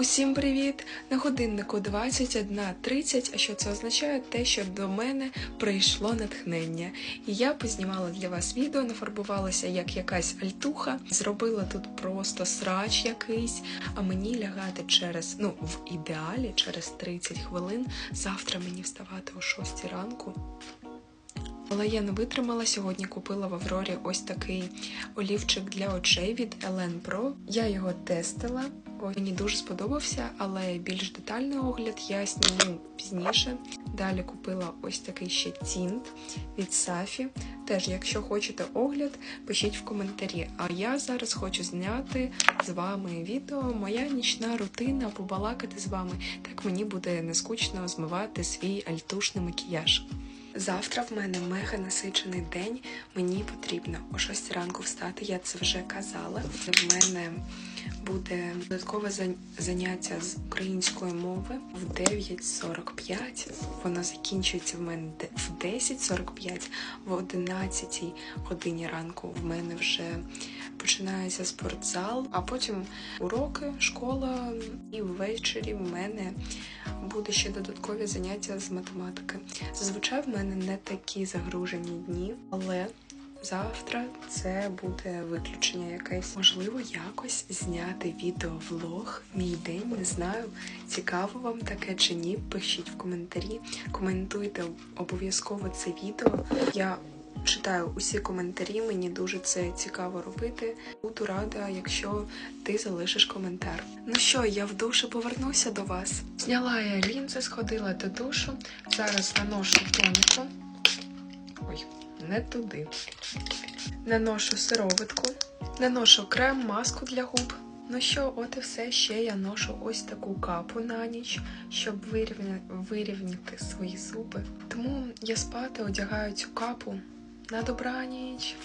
Усім привіт! На годиннику 21.30, а що це означає? Те, що до мене прийшло натхнення. І я познімала для вас відео, нафарбувалася як якась альтуха, зробила тут просто срач якийсь, а мені лягати через, ну, в ідеалі через 30 хвилин. Завтра мені вставати о 6 ранку. Але я не витримала. Сьогодні купила в Аврорі ось такий олівчик для очей від Elen Pro. Я його тестила. Ой, мені дуже сподобався, але більш детальний огляд я зніму пізніше. Далі купила ось такий ще тінт від Сафі. Теж, якщо хочете огляд, пишіть в коментарі. А я зараз хочу зняти з вами відео, моя нічна рутина, побалакати з вами. Так мені буде не скучно змивати свій альтушний макіяж. Завтра в мене мега насичений день. Мені потрібно о 6 ранку встати, я це вже казала. В мене буде додаткове заняття з української мови в 9.45. Воно закінчується в мене в 10.45, в 11 годині ранку в мене вже починається спортзал, а потім уроки, школа, і ввечері в мене буде ще додаткові заняття з математики. Зазвичай в мене не такі загружені дні, але завтра це буде виключення якесь. Можливо, якось зняти відеовлог. Мій день не знаю, цікаво вам таке чи ні. Пишіть в коментарі, коментуйте обов'язково це відео. Я читаю усі коментарі, мені дуже це цікаво робити. Буду рада, якщо ти залишиш коментар. Ну що, я в душу повернуся до вас. Зняла я лінзи, сходила до душу. Зараз наношу тоніку. Ой, не туди. Наношу сироватку, наношу крем, маску для губ. Ну що, от і все. Ще я ношу ось таку капу на ніч, щоб вирівня... вирівняти свої зуби. Тому я спати одягаю цю капу на добраніч.